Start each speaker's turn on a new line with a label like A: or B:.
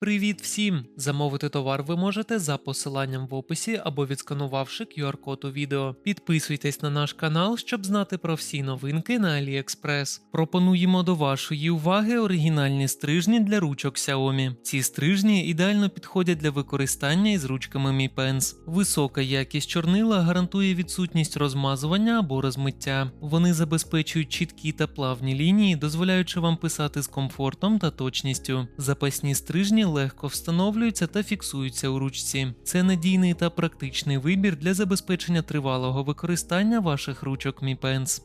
A: Привіт всім! Замовити товар ви можете за посиланням в описі або відсканувавши QR-код у відео. Підписуйтесь на наш канал, щоб знати про всі новинки на AliExpress. Пропонуємо до вашої уваги оригінальні стрижні для ручок Xiaomi. Ці стрижні ідеально підходять для використання із ручками Mi Pens. Висока якість чорнила гарантує відсутність розмазування або розмиття. Вони забезпечують чіткі та плавні лінії, дозволяючи вам писати з комфортом та точністю. Запасні стрижні легко встановлюються та фіксуються у ручці. Це надійний та практичний вибір для забезпечення тривалого використання ваших ручок Mi Pens.